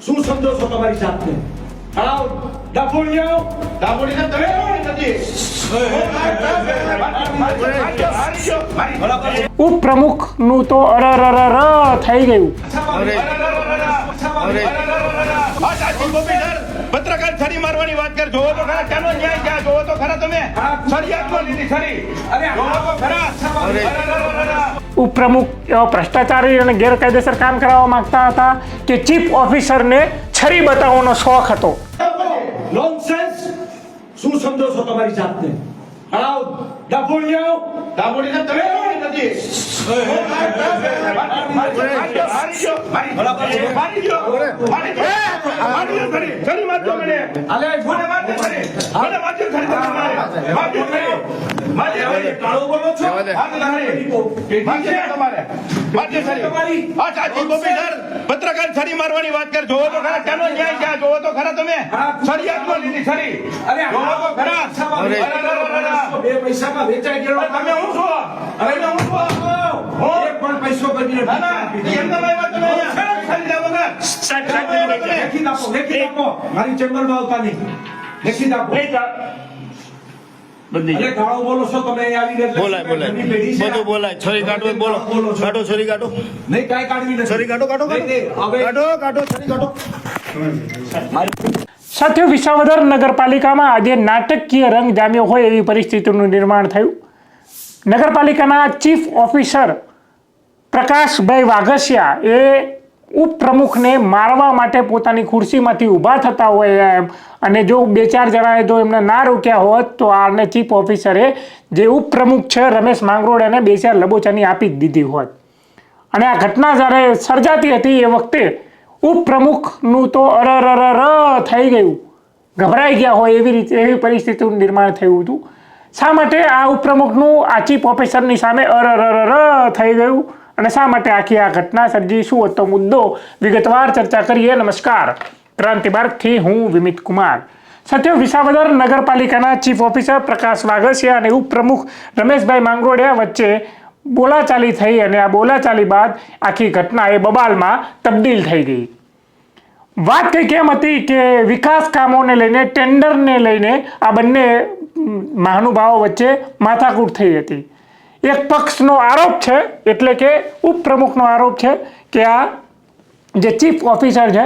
શું સમજો છો તમારી જાતને આવ ડાફોડિયાઓ ડાબોળિયા તમે કોણ નથી ઉપપ્રમુખનું તો અરર થઈ ગયું પત્રકાર છરી મારવાની વાત કર જોવો તો ખરા ચાલો ક્યાં ક્યાં જોવો તો ખરા તમે છરી હાથમાં લીધી છરી અરે જોવો તો ખરા. ઉપપ્રમુખ ભ્રષ્ટાચારી અને ગેરકાયદેસર કામ કરાવવા માંગતા હતા કે ચીફ ઓફિસરને છરી બતાવવાનો શોખ હતો નોનસેન્સ શું સમજો છો તમારી જાતને? આવ! દાબોડી સાહેબ તમે નથી મારી ગયો મારી મારી ગયો મારી ગયો મારી ગયો છરી છરી મારજો મને અલે મને મારજો છરી મને મારજો છરી તમે મારે મારજો છરી મારજો છરી કાળો બોલો છો? પત્રકાર છરી મારવાની વાત કર. જોવો તો ખરા ચાલો ન્યાય ક્યાં જોવો તો ખરા તમે? છરી હાથમાં લીધી છરી. અરે જોવો તો ખરા. બે પૈસામાં વેચાઈ ગયેલો તમે હું છો? હું પણ પૈસો કરીને ના ના એમના ભાઈ વાત તમે અહીંયા. છરી લાવો વગર. લેખિત આપો લેખિત આપો. મારી ચેમ્બરમાં આવતા નહીં. લેખિત આપો. અરે બોલો છો તમે અહીં બોલાય બોલાય. ઘરની પેઢી છે. બધું બોલાય. છરી કાઢો બોલો. બોલો કાઢો છરી કાઢો. નહીં કાંઈ કાઢવી નથી. છરી કાઢો કાઢો નહીં, નહીં, હવે કાઢો કાઢો છરી કાઢો. સાથે વિસાવદર નગરપાલિકામાં આજે નાટકીય રંગ જામ્યો હોય એવી પરિસ્થિતિનું નિર્માણ થયું. નગરપાલિકાના ચીફ ઓફિસર પ્રકાશભાઈ વાઘસિયા એ ઉપપ્રમુખને મારવા માટે પોતાની ખુરશીમાંથી ઊભા થતા હોય એમ. અને જો બે ચાર જણાએ જો એમને ના રોક્યા હોત, તો આને ચીફ ઓફિસરે જે ઉપપ્રમુખ છે, રમેશ માંગરોળાને બે ચાર લબોચાની આપી જ દીધી હોત. અને આ ઘટના જ્યારે સર્જાતી હતી એ વખતે ઉપપ્રમુખનું તો અરરરર થઈ ગયું. ગભરાઈ ગયા હોય એવી રીતે, એવી પરિસ્થિતિનું નિર્માણ થયું હતું. શા માટે આ ઉપપ્રમુખનું, આ ચીફ ઓફિસરની સામે અરરરર થઈ ગયું? અને શા માટે આખી આ ઘટના સર્જી? શું હતો મુદ્દો? વિગતવાર ચર્ચા કરીએ. નમસ્કાર. ક્રાંતિ હું વિમિત કુમાર. સાથે વિસાવદર નગરપાલિકાના ચીફ ઓફિસર પ્રકાશ વાઘસિયા અને ઉપપ્રમુખ રમેશભાઈ માંગરોડિયા વચ્ચે બોલાચાલી થઈ અને આ બોલાચાલી બાદ આખી ઘટના એ બબાલમાં તબદીલ થઈ ગઈ. વાત કઈ કેમ હતી કે વિકાસ કામોને લઈને, ટેન્ડરને લઈને આ બંને મહાનુભાવો વચ્ચે માથાકૂટ થઈ હતી. એક પક્ષનો આરોપ છે, એટલે કે ઉપપ્રમુખનો આરોપ છે કે આ જે ચીફ ઓફિસર છે,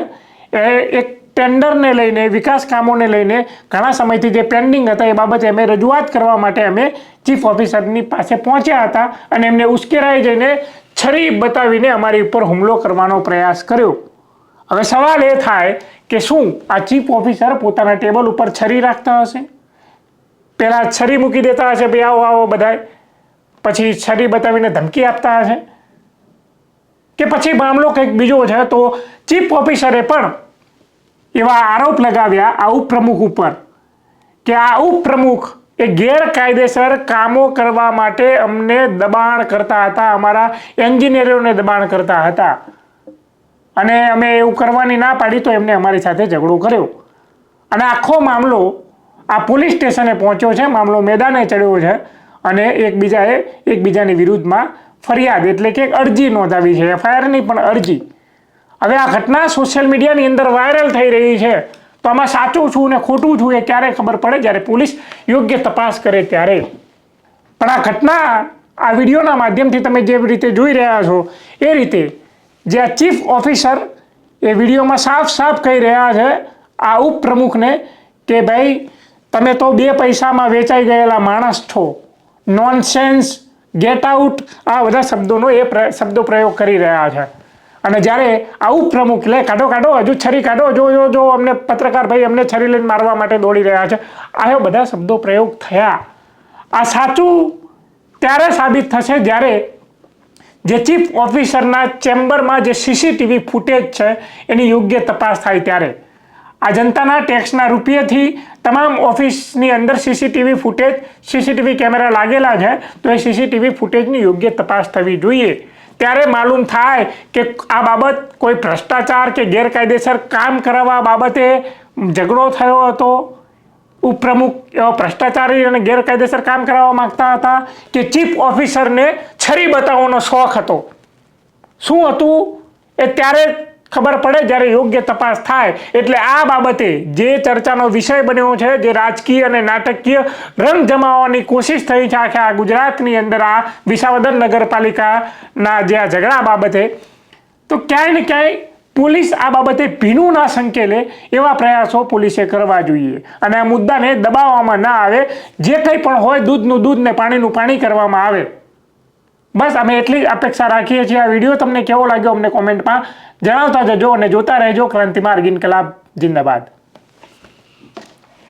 એ એક ટેન્ડરને લઈને, વિકાસ કામોને લઈને ઘણા સમયથી જે પેન્ડિંગ હતા, એ બાબતે અમે રજૂઆત કરવા માટે અમે ચીફ ઓફિસરની પાસે પહોંચ્યા હતા અને એમને ઉશ્કેરાઈ જઈને છરી બતાવીને અમારી ઉપર હુમલો કરવાનો પ્રયાસ કર્યો. હવે સવાલ એ થાય કે શું આ ચીફ ઓફિસર પોતાના ટેબલ ઉપર છરી રાખતા હશે? પહેલાં છરી મૂકી દેતા હશે, ભાઈ આવો આવો, બધાય. પછી છરી બતાવીને ધમકી આપતા હશે? કે પછી મામલો કંઈક બીજો છે તો ચીફ ઓફિસરે પણ એવા આરોપ લગાવ્યા આ ઉપપ્રમુખ ઉપર કે આ ઉપપ્રમુખ એ ગેરકાયદેસર કામો કરવા માટે અમને દબાણ કરતા હતા. અમારા એન્જિનિયરોને દબાણ કરતા હતા. અને અમે એવું કરવાની ના પાડી તો એમને અમારી સાથે ઝઘડો કર્યો. અને આખો મામલો આ પોલીસ સ્ટેશને પહોંચ્યો છે. મામલો મેદાને ચડ્યો છે. અને એકબીજાએ એકબીજાની વિરુદ્ધમાં ફરિયાદ એટલે કે અરજી નોંધાવી છે, એફઆઈઆરની પણ અરજી. હવે આ ઘટના સોશિયલ મીડિયાની અંદર વાયરલ થઈ રહી છે. તો આમાં સાચું છું ને ખોટું છું એ ક્યારે ખબર પડે? જ્યારે પોલીસ યોગ્ય તપાસ કરે ત્યારે. પણ આ ઘટના આ વિડીયોના માધ્યમથી તમે જે રીતે જોઈ રહ્યા છો, એ રીતે જે આ ચીફ ઓફિસર એ વિડીયોમાં સાફ સાફ કહી રહ્યા છે, આ ઉપપ્રમુખને કે ભાઈ, તમે તો બે પૈસામાં વેચાઈ ગયેલા માણસ છો. નોનસેન્સ ગેટ આઉટ આ બધા શબ્દોનો એ શબ્દો પ્રયોગ કરી રહ્યા છે. અને જ્યારે આવું પ્રમુખ, લે કાઢો કાઢો, હજુ છરી કાઢો, જો જો જો, અમને પત્રકાર ભાઈ અમને છરી લઈને મારવા માટે દોડી રહ્યા છે. આ બધા શબ્દો પ્રયોગ થયા. આ સાચું ત્યારે સાબિત થશે જ્યારે જે ચીફ ઓફિસરના ચેમ્બરમાં જે સીસીટીવી ફૂટેજ છે, એની યોગ્ય તપાસ થાય ત્યારે. આ જનતાના ટેક્સના રૂપિયાથી તમામ ઓફિસની અંદર સીસીટીવી ફૂટેજ સીસીટીવી કેમેરા લાગેલા છે, તો એ સીસીટીવી ફૂટેજની યોગ્ય તપાસ થવી જોઈએ. ત્યારે માલુમ થાય કે આ બાબત કોઈ ભ્રષ્ટાચાર કે ગેરકાયદેસર કામ કરાવવા બાબતે ઝઘડો થયો હતો. ઉપપ્રમુખ એવા ભ્રષ્ટાચારી અને ગેરકાયદેસર કામ કરાવવા માગતા હતા કે ચીફ ઓફિસરને છરી બતાવવાનો શોખ હતો. શું હતું? એ ત્યારે ખબર પડે જ્યારે યોગ્ય તપાસ થાય. એટલે આ બાબતે જે ચર્ચાનો વિષય બન્યો છે, જે રાજકીય અને નાટકીય રંગ જમાવવાની કોશિશ થઈ છે આખા ગુજરાતની અંદર, આ વિસાવદર નગરપાલિકાના જે આ ઝઘડા બાબતે, તો ક્યાંય ને ક્યાંય પોલીસ આ બાબતે ભીનું ના સંકેલે એવા પ્રયાસો પોલીસે કરવા જોઈએ. અને આ મુદ્દાને દબાવવામાં ના આવે. જે કંઈ પણ હોય દૂધનું દૂધ ને પાણીનું પાણી કરવામાં આવે. બસ અમે એટલી અપેક્ષા રાખીએ છીએ આ વીડિયો. તમને કેવો લાગ્યો અમને કોમેન્ટમાં જણાવતા જજો અને જોતા રહેજો ક્રાંતિમાર્ગ ઇન્કલાબ. જિંદાબાદ.